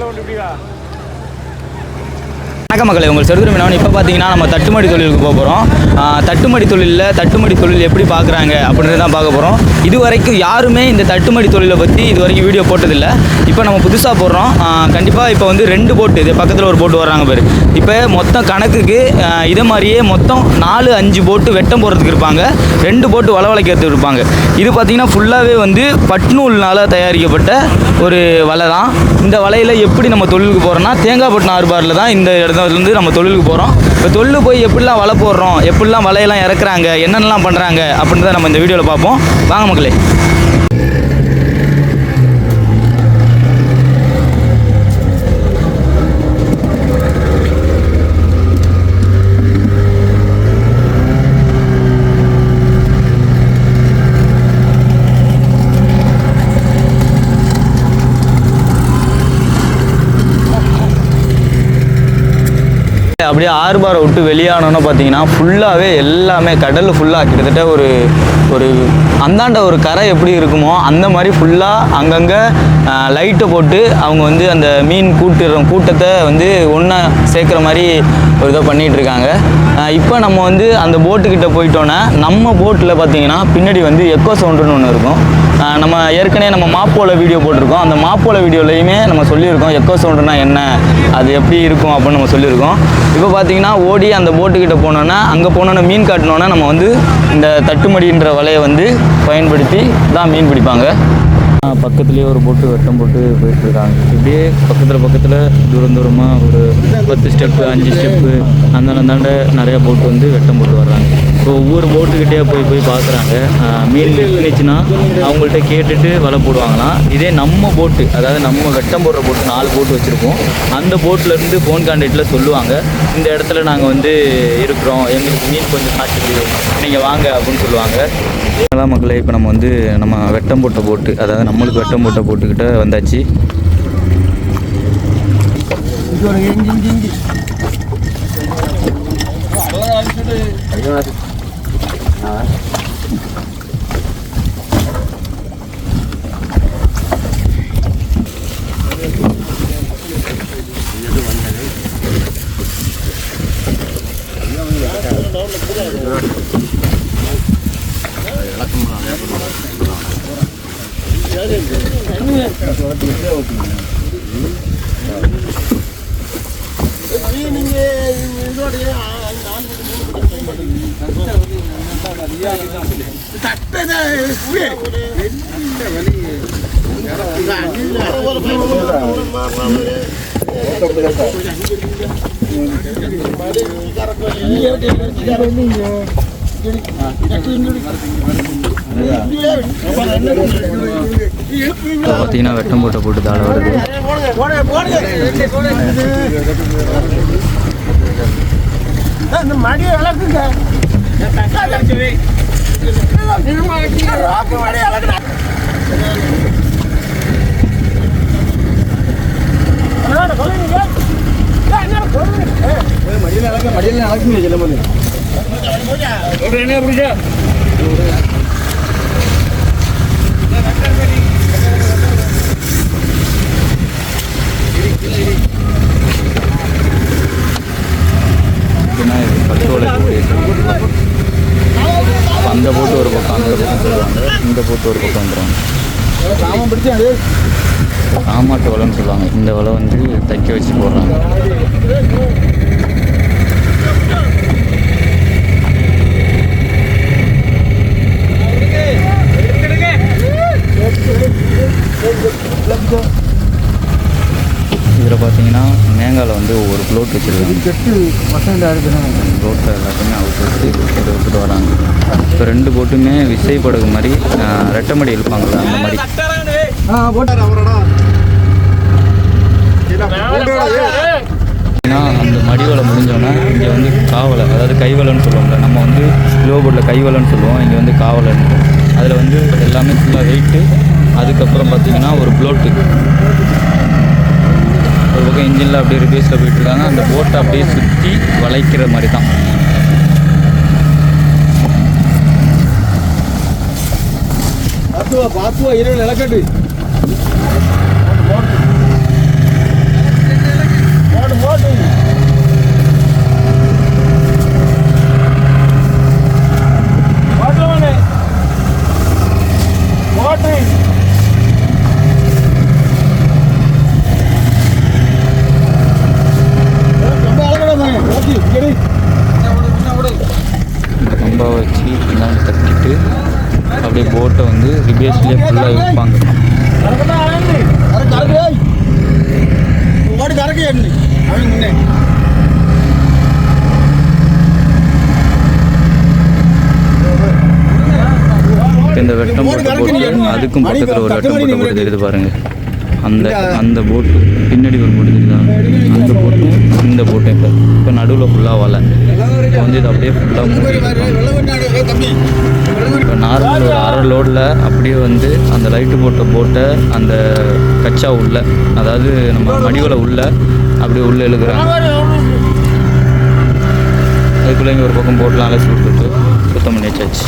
la voluntad. வணக்க மக்களே உங்கள் செடுதுரை மீனவன் இப்போ பார்த்தீங்கன்னா நம்ம தட்டுமடி தொழிலுக்கு போக போகிறோம் தட்டுமடி தொழிலில் தட்டுமடி தொழில் எப்படி பார்க்குறாங்க அப்படின்றது தான் பார்க்க போகிறோம் இது வரைக்கும் யாருமே இந்த தட்டுமடி தொழிலை பற்றி இது வரைக்கும் வீடியோ போட்டதில்லை. இப்போ நம்ம புதுசாக போடுறோம். கண்டிப்பாக இப்போ வந்து ரெண்டு போட்டு இது பக்கத்தில் ஒரு போட்டு வர்றாங்க பாரு. இப்போ மொத்தம் கணக்குக்கு இதை இதே மாதிரியே மொத்தம் நாலு அஞ்சு போட்டு வெட்டம் போடுறதுக்கு இருப்பாங்க. ரெண்டு போட்டு வலை வளைக்கிறதுக்கு இருப்பாங்க. இது பார்த்திங்கன்னா ஃபுல்லாகவே வந்து பட்நூல்னால் தயாரிக்கப்பட்ட ஒரு வலை தான். இந்த வலையில் எப்படி நம்ம தொழிலுக்கு போகிறோம்னா தேங்காய்பட்டினம் ஆறுபாரில் தான் இந்த அதுலேருந்து நம்ம தொழிலுக்கு போகிறோம் இப்போ தொழில் போய் எப்படிலாம் வலை போடுறோம் எப்படிலாம் வலையெல்லாம் இறக்குறாங்க என்னென்னலாம் பண்ணுறாங்க அப்படின்றத நம்ம இந்த வீடியோவில் பார்ப்போம். வாங்க மக்களே. அப்படியே ஆறுபாரை விட்டு வெளியானோன்னு பார்த்தீங்கன்னா ஃபுல்லாகவே எல்லாமே கடல் ஃபுல்லாக கிட்டத்தட்ட ஒரு ஒரு அந்தாண்ட ஒரு கரை எப்படி இருக்குமோ அந்த மாதிரி ஃபுல்லாக அங்கங்கே லைட்டை போட்டு அவங்க வந்து அந்த மீன் கூட்டுற கூட்டத்தை வந்து ஒன்றா சேர்க்குற மாதிரி ஒரு இதை பண்ணிகிட்ருக்காங்க இப்போ நம்ம வந்து அந்த போட்டுக்கிட்ட போயிட்டோன்னே நம்ம போட்டில் பார்த்தீங்கன்னா பின்னாடி வந்து எக்கோ சவுண்டுன்னு ஒன்று இருக்கும். நம்ம ஏற்கனவே நம்ம மாப்போல வீடியோ போட்டிருக்கோம். அந்த மாப்போல வீடியோலையுமே நம்ம சொல்லியிருக்கோம். எக்கோ சவுண்டுனா என்ன அது எப்படி இருக்கும் அப்படின்னு நம்ம சொல்லியிருக்கோம். இப்போ பார்த்தீங்கன்னா ஓடி அந்த போட்டுக்கிட்ட போனோன்னா அங்கே போனோன்னா மீன் காட்டினோன்னா நம்ம வந்து இந்த தட்டுமடின்ற வலையை வந்து பயன்படுத்தி தான் மீன் பிடிப்பாங்க. பக்கத்துலேயே ஒரு போட்டு வெட்டம் போட்டு போயிட்டு இருக்காங்க இப்படியே பக்கத்தில் பக்கத்தில் தூரம் தூரமாக ஒரு பத்து ஸ்டெப்பு அஞ்சு ஸ்டெப்பு அந்த அந்தாண்ட நிறையா போட்டு வந்து வெட்டம் போட்டு வர்றாங்க. இப்போ ஒவ்வொரு போட்டுக்கிட்டே போய் போய் பார்க்குறாங்க மீன் இருந்துச்சுன்னா அவங்கள்ட்ட கேட்டுட்டு வலை போடுவாங்களாம். இதே நம்ம போட்டு அதாவது நம்ம வெட்டம் போடுற போட்டு நாலு போட்டு வச்சுருக்கோம் அந்த போட்டிலேருந்து ஃபோன் கான்டாக்டில் சொல்லுவாங்க. இந்த இடத்துல நாங்கள் வந்து இருக்கிறோம். எங்களுக்கு மீன் கொஞ்சம் காட்சி நீங்கள் வாங்க அப்படின்னு சொல்லுவாங்க. மக்களே இப்போ நம்ம வந்து நம்ம வெட்டம் போட்ட போட்டு அதாவது நம்மளுக்கு வெட்டம் மூட்டை போட்டுக்கிட்ட வந்தாச்சு. இப்போ பார்த்தீங்கன்னா வெட்டம் போட்ட போட்டு தாழ வருது. மடியை வளர்க்குங்க. மடியை வளர்க்குறா ஏன்னா இது பட்டோலை போட்டு அந்த போட்டு ஒரு பக்கம் அந்த பக்கம் சொல்லுவாங்க இந்த போட்டு ஒரு பக்கம் வந்துடுவாங்க காமாட்டு வலைன்னு சொல்லுவாங்க இந்த வலை வந்து தைக்க வச்சு போடுறாங்க இதில் பார்த்தீங்கன்னா மேங்காவில் வந்து ஒவ்வொரு ப்ளோட் வச்சுருக்காங்க ரோட்டில் எல்லாத்தையுமே அவுட் வச்சு விட்டுட்டு வராங்க. இப்போ ரெண்டு போட்டுமே விசை படகு மாதிரி ரெட்டமடி இழுப்பாங்கள்ல அந்த மாதிரி. ஏன்னா அந்த மடிவலை முடிஞ்சோன்னே இங்கே வந்து காவலை அதாவது கைவலைன்னு சொல்லுவோம்ல நம்ம வந்து லோபோர்டில் கைவலைன்னு சொல்லுவோம் இங்கே வந்து காவலைன்னு அதில் வந்து எல்லாமே ஃபுல்லாக வெயிட்டு அதுக்கப்புறம் பார்த்தீங்கன்னா ஒரு ப்ளோட்டு ஒரு பக்கம் இன்ஜினில் அப்படியே ரிபேஸில் போயிட்டுருக்காங்க அந்த போட்டை அப்படியே சுற்றி வளைக்கிற மாதிரி தான். பாத்துவா பாத்துவா இரவு நிலக்கட்டு இப்போ இந்த வெட்டம் போட்ட போட்டு அதுக்கும் பக்கத்தில் ஒரு வெட்டம் போட்ட போட்டு தெரியுது பாருங்க. அந்த அந்த போட்டு பின்னாடி ஒரு போட்டு தெரியுதா அந்த போட்டும் இந்த போட்டும் இப்போ இப்போ நடுவில் ஃபுல்லாக வலை. இப்போ வந்து இது அப்படியே ஃபுல்லாக மூடி இப்போ நார்மல் ஒரு அரை லோடில் அப்படியே வந்து அந்த லைட்டு போட்ட போட்டை அந்த கச்சா உள்ள அதாவது நம்ம மடிவலை உள்ள அப்படியே உள்ளே இழுக்கிறாங்க. அதுக்குள்ளே இங்கே ஒரு பக்கம் போட்டெலாம் அலசி விட்டுட்டு சுத்தம் பண்ணி வச்சாச்சு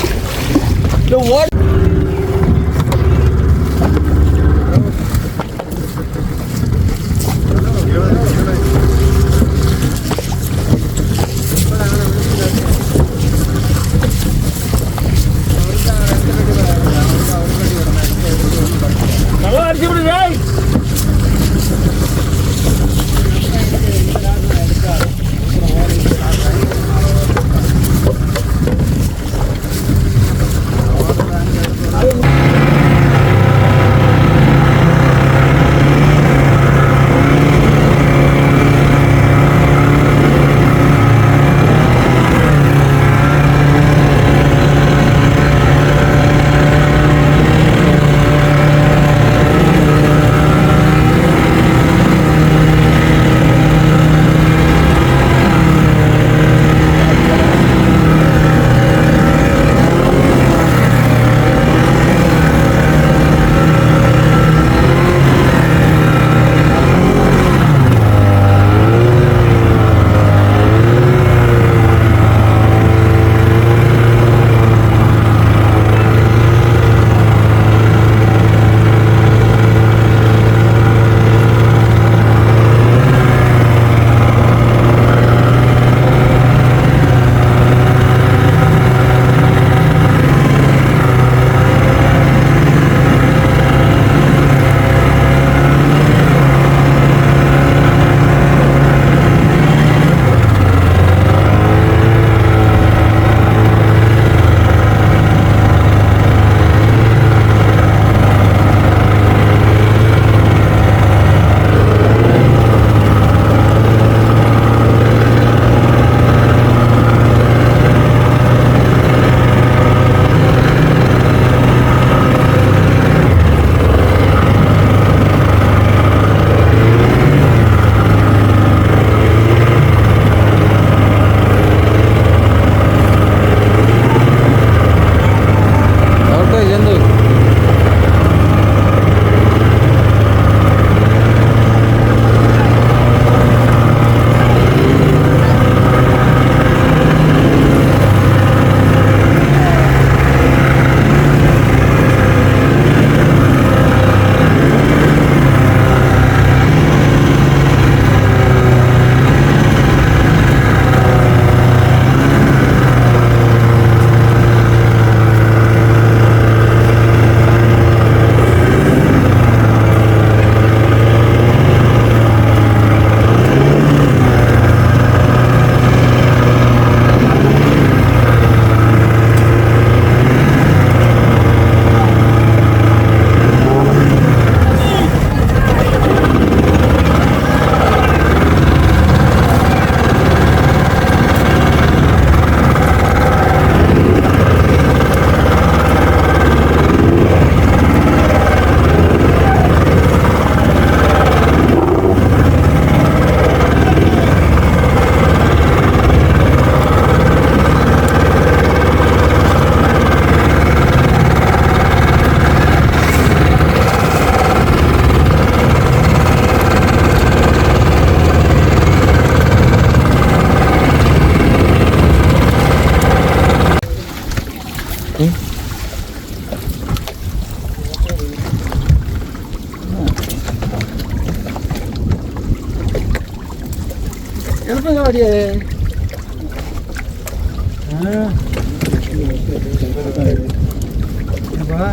என்னப்பா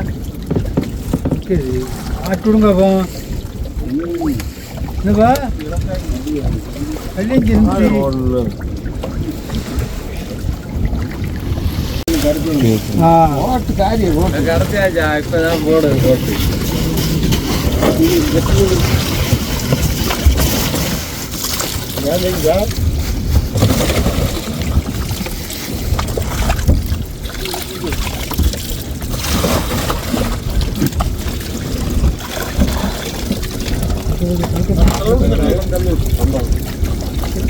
ஆட்டு விடுங்க அப்போ என்னப்பா பதினஞ்சு நிமிஷம் ஓட்டு காரியம் ஓட்டு கடைசியாச்சா இப்பதான் போடு போட்டு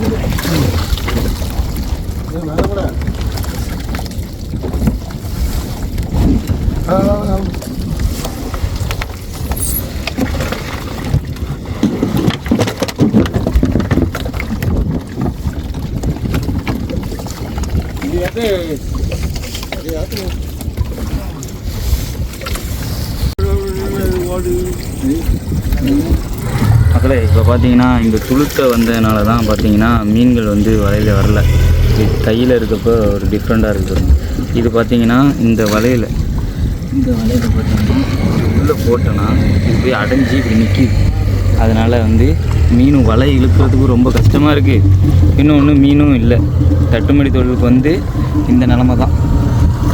தள்ளு ஆட்டுடைய பார்த்தீங்கன்னா இந்த துளுத்த வந்ததுனால தான் பார்த்தீங்கன்னா மீன்கள் வந்து வலையில் வரல. இது கையில் இருக்கப்போ ஒரு டிஃப்ரெண்ட்டாக இருக்குது இது பார்த்தீங்கன்னா இந்த வலையில் இந்த வலையில் பார்த்தீங்கன்னா உள்ளே போட்டோன்னா இது போய் அடைஞ்சி இப்படி நிற்கிது அதனால் வந்து மீன் வலை இழுக்கிறதுக்கு ரொம்ப கஷ்டமாக இருக்குது இன்னொன்று மீனும் இல்லை. தட்டுமடி தொழிலுக்கு வந்து இந்த நிலமை தான்.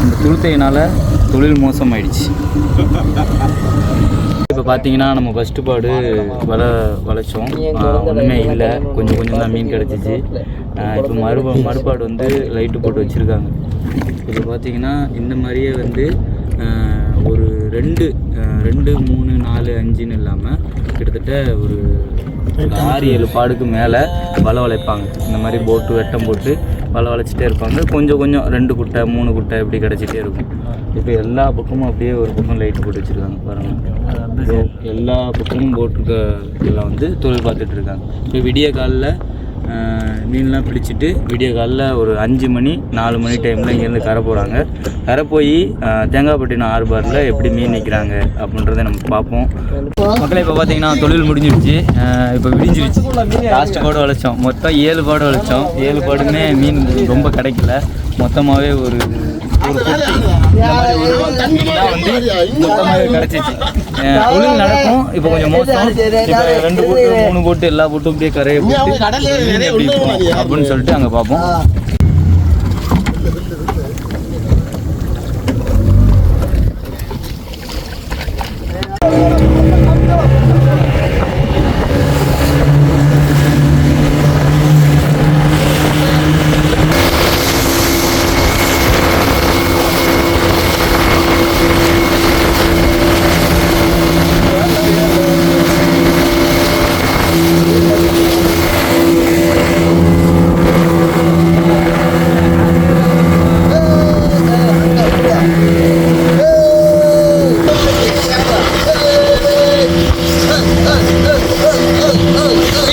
இந்த துளுத்தையினால் தொழில் மோசமாயிடுச்சு. இப்போ பார்த்தீங்கன்னா நம்ம ஃபஸ்ட்டு பாடு வலை வளைச்சோம். ஒன்றுமே இல்லை. கொஞ்சம் கொஞ்சம் தான் மீன் கிடச்சிச்சு. இப்போ மறுபா மறுபாடு வந்து லைட்டு போட்டு வச்சுருக்காங்க. இப்போ பார்த்தீங்கன்னா இந்த மாதிரியே வந்து ஒரு ரெண்டு ரெண்டு மூணு நாலு அஞ்சுன்னு இல்லாமல் கிட்டத்தட்ட ஒரு ஆறு ஏழு பாடுக்கு மேலே வலை வளைப்பாங்க. இந்த மாதிரி போட்டு வெட்டம் போட்டு வலை வளைச்சிட்டே இருப்பாங்க. கொஞ்சம் கொஞ்சம் ரெண்டு குட்டை மூணு குட்டை இப்படி கிடச்சிட்டே இருக்கும். இப்போ எல்லா பக்கமும் அப்படியே ஒரு பக்கம் லைட் போட்டு வச்சுருக்காங்க பாருங்கள் எல்லா பக்கமும் போட்டிருக்க எல்லாம் வந்து தொழில் பார்த்துட்டு இருக்காங்க. இப்போ விடிய காலில் மீன்லாம் பிடிச்சிட்டு விடிய காலைல ஒரு அஞ்சு மணி நாலு மணி டைமில் இங்கேருந்து கரை போகிறாங்க கரை போய் தேங்காய்பட்டினம் ஆர்பாரில் எப்படி மீன் நிற்கிறாங்க அப்படின்றத நம்ம பார்ப்போம். மக்களே இப்போ பார்த்தீங்கன்னா தொழில் முடிஞ்சிருச்சு. இப்போ விடிஞ்சிருச்சு. லாஸ்ட் பாடு வளைச்சோம் மொத்தம் ஏழு பாடு வளைச்சோம் ஏழு பாடுமே மீன் ரொம்ப கிடைக்கல. மொத்தமாகவே ஒரு ஒரு குட்டி இந்த கிடச்சிச்சு தொழில் நடக்கும் இப்போ கொஞ்சம் மோசம் இப்போ ரெண்டு போட்டு மூணு போட்டு எல்லா போட்டும் அப்படியே கரையை போட்டு மீன் எப்படி அப்படின்னு சொல்லிட்டு அங்கே பார்ப்போம்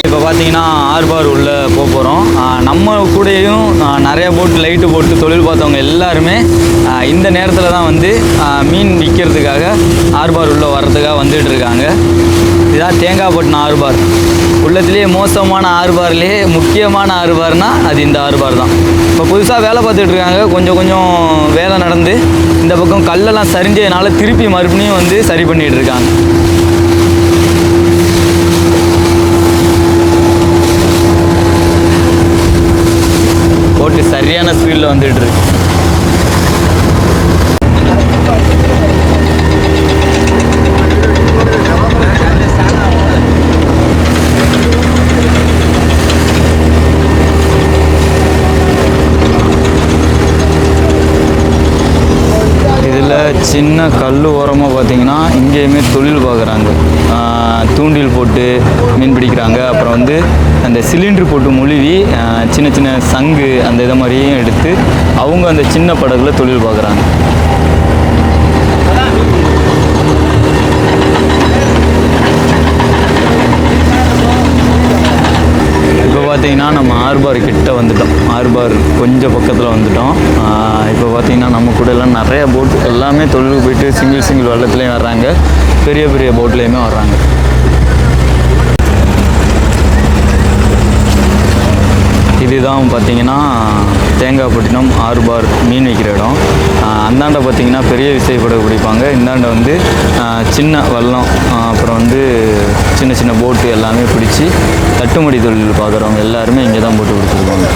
இப்போ பார்த்தீங்கன்னா ஆர்பார் உள்ளே போக போகிறோம் நம்ம கூடயும் நிறையா நிறைய போட்டு லைட்டு போட்டு தொழில் பார்த்தவங்க எல்லாருமே இந்த நேரத்தில் தான் வந்து மீன் விற்கிறதுக்காக ஆர்பார் உள்ளே வர்றதுக்காக வந்துட்டு இருக்காங்க. இதான் தேங்காய்பட்டினம் ஆறுபார் உள்ளத்துலேயே மோசமான ஆறுபார்லேயே முக்கியமான ஆறுபார்னால் அது இந்த ஆறுபார் தான். இப்போ புதுசாக வேலை பார்த்துட்டு இருக்காங்க. கொஞ்சம் கொஞ்சம் வேலை நடந்து இந்த பக்கம் கல்லெல்லாம் சரிஞ்சதுனால திருப்பி மறுபடியும் வந்து சரி பண்ணிகிட்டு இருக்காங்க போட்டு சரியான ஸ்பீடில் வந்துட்டு இருக்கு. இதில் சின்ன கல் ஓரமாக பார்த்தீங்கன்னா இங்கேயுமே தொழில் பார்க்குறாங்க தூண்டில் போட்டு மீன் பிடிக்கிறாங்க. அப்புறம் வந்து அந்த சிலிண்டர் போட்டு முழுவி சின்ன சின்ன சங்கு அந்த இதை மாதிரியும் எடுத்து அவங்க அந்த சின்ன படகுல தொழில் பார்க்குறாங்க. இப்போ பார்த்தீங்கன்னா நம்ம ஆர்பார் கிட்ட வந்துட்டோம். ஆர்பார் கொஞ்சம் பக்கத்தில் வந்துட்டோம். இப்போ பார்த்தீங்கன்னா நம்ம கூட எல்லாம் நிறைய போட் எல்லாமே தொழிலுக்கு போயிட்டு சிங்கிள் சிங்கிள் வெள்ளத்துலேயும் வர்றாங்க. பெரிய பெரிய போட்லேயுமே வர்றாங்க. இதுதான் பார்த்தீங்கன்னா தேங்காய்பட்டினம் ஆர்பார் மீன் வைக்கிற இடம். அந்தாண்டை அந்தாண்ட பார்த்தீங்கன்னா பெரிய விசைப்படகு பிடிப்பாங்க. இந்தாண்ட வந்து சின்ன வல்லம் அப்புறம் வந்து சின்ன சின்ன போட்டு எல்லாமே பிடிச்சி தட்டுமடி தொழில் பார்க்குறவங்க எல்லாருமே இங்கே தான் போட்டு கொடுத்துருவாங்க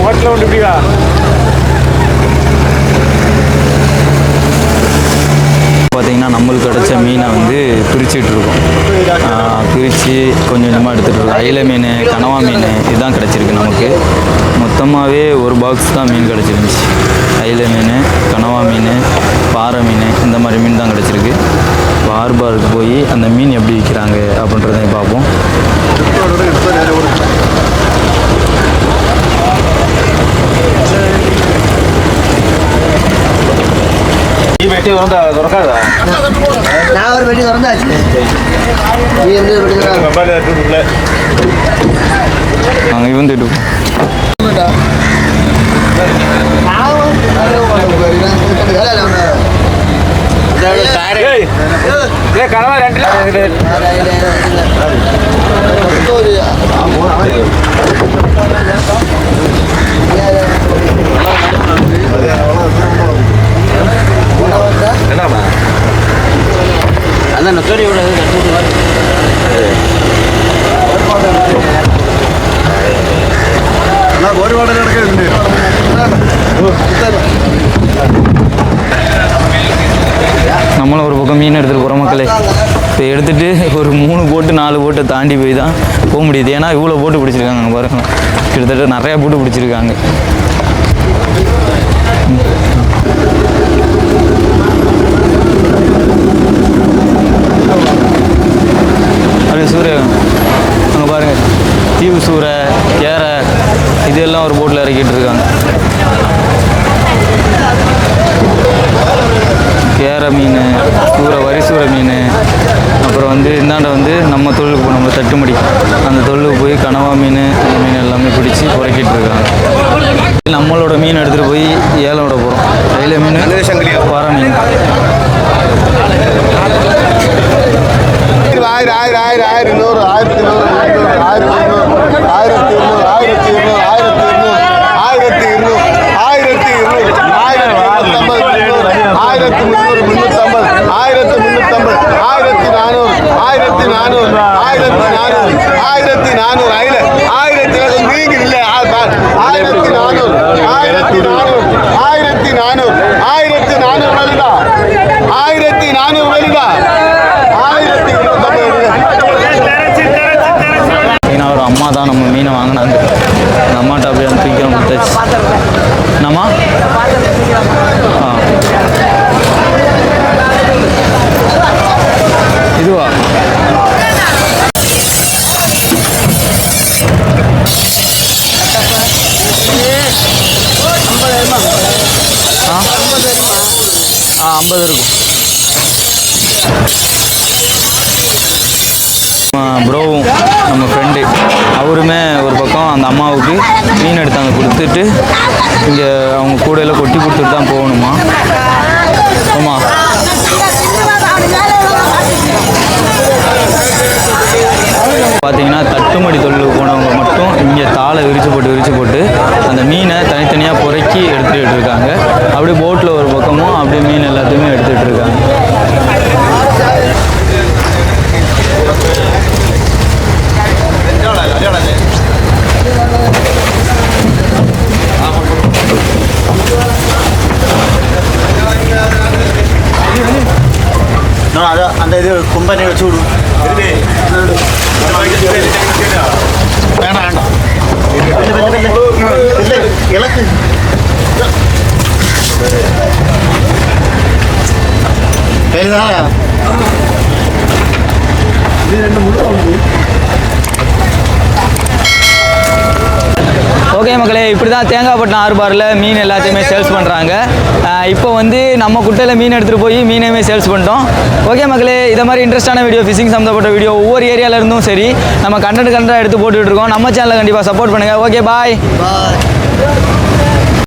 போட்டில் ஒன்று இப்படியா? தான் நம்மளுக்கு கிடச்ச மீனை வந்து பிரிச்சுட்ருக்கோம். பிரித்து கொஞ்சம் கொஞ்சமாக எடுத்துகிட்ருக்கோம் அயில மீன் கனவா மீன் இதுதான் கிடச்சிருக்கு நமக்கு. மொத்தமாகவே ஒரு பாக்ஸ் தான் மீன் கிடச்சிருந்துச்சு. அயில மீன் கனவா மீன் பாறை மீன் இந்த மாதிரி மீன் தான் கிடச்சிருக்கு. பார்பாருக்கு போய் அந்த மீன் எப்படி விற்கிறாங்க அப்படின்றதையும் பார்ப்போம். வெட்டி திறந்தா திறக்காதா நான் ஒரு வெட்டி திறந்தாச்சு நீ எந்த வெட்டி மொபைல் எடுத்துக்கல நாங்கள் இவன் திட்டு கனவா ரெண்டு Yeah, yeah. എന്നാ അതാണ് സോറി ഇവിടെ ഒരുപാട് കിടക്കുന്നുണ്ട് நம்மளும் ஒரு பக்கம் மீன் எடுத்துகிட்டு போகிறோம் மக்களே இப்போ எடுத்துகிட்டு ஒரு மூணு போட்டு நாலு போட்டை தாண்டி போய் தான் போக முடியுது ஏன்னா இவ்வளோ போட்டு பிடிச்சிருக்காங்க அங்க பாருங்க கிட்டத்தட்ட நிறையா போட்டு பிடிச்சிருக்காங்க அந்த தொழிலுக்கு போய் கனவா மீன் அந்த மீன் எல்லாமே பிடிச்சி குறைக்கிட்டு இருக்காங்க. நம்மளோட மீன் எடுத்துகிட்டு போய் ஏலம் விட போகிறோம் கையில் மீன் பாறை மீன். ஆயிரம் ஆயிரம் ஆயிரம் ஆயிரம் நூறு ஆயிரத்தி நூறு ஆயிரத்தி நூறு ஆயிரத்தி இருநூறு ஆயிரத்தி இருநூறு ஆயிரத்தி இருநூறு ஆயிரத்தி இருநூறு ஆயிரத்தி ஆயிரத்தி முந்நூறு முந்நூற்றம்பது ஆயிரத்தி முந்நூற்றம்பது ஆயிரத்தி நானூறு ஆயிரத்தி நானூறு ஆயிரத்தி நானூறு ஆயிரத்தி நானூறு ஐல ஆயிரத்தி நீங்க இல்லை ஆயிரத்தி நானூறு ஆயிரத்தி நானூறு ஆயிரத்தி நானூறு ஆயிரத்தி நானூறு வலிதா ஆயிரத்தி நானூறு வலிதா ஆயிரத்தி ஒரு அம்மா தான் நம்ம மீனை வாங்கினாங்க அந்த அம்மாட்ட அப்படியே டச் தூக்கி என்னம்மா? ஆ. இதுவா? ஆ? ஆ ஐம்பது இருக்கும். ப்ரோவும் நம்ம ஃப்ரெண்டு அவருமே ஒரு பக்கம் அந்த அம்மாவுக்கு மீன் எடுத்து அங்கே கொடுத்துட்டு இங்கே அவங்க கூடையில் கொட்டி கொடுத்துட்டு தான் போகணுமா? ஆமாம் பார்த்தீங்கன்னா தட்டுமடி தொழிலுக்கு போனவங்க மட்டும் இங்கே தாளை விரிச்சு போட்டு விரிச்சு போட்டு அந்த மீனை தனித்தனியாக புறக்கி எடுத்துகிட்டு இருக்காங்க. அப்படியே போட்டில் ஒரு பக்கமும் அப்படியே மீன் எல்லாத்தையுமே எடுத்துகிட்டு இருக்காங்க. அந்த இது கும்பனை வச்சு விடு வேணாம் வேண்டாம் இல்லை இலக்கு பெரிதானா ஓகே மக்களே இப்படி தான் தேங்காய்பட்டினம் ஆறுபாரில் மீன் எல்லாத்தையுமே சேல்ஸ் பண்ணுறாங்க இப்போ வந்து நம்ம குட்டையில் மீன் எடுத்துகிட்டு போய் மீனையுமே சேல்ஸ் பண்ணிட்டோம். ஓகே மக்களே இதை மாதிரி இன்ட்ரெஸ்டான வீடியோ ஃபிஷிங் சம்மந்தப்பட்ட வீடியோ ஒவ்வொரு ஏரியால இருந்தும் சரி நம்ம கண்டென்ட் கண்டென்ட் எடுத்து போட்டுட்ருக்கோம் நம்ம சேனலை கண்டிப்பாக சப்போர்ட் பண்ணுங்கள் ஓகே பாய் பாய்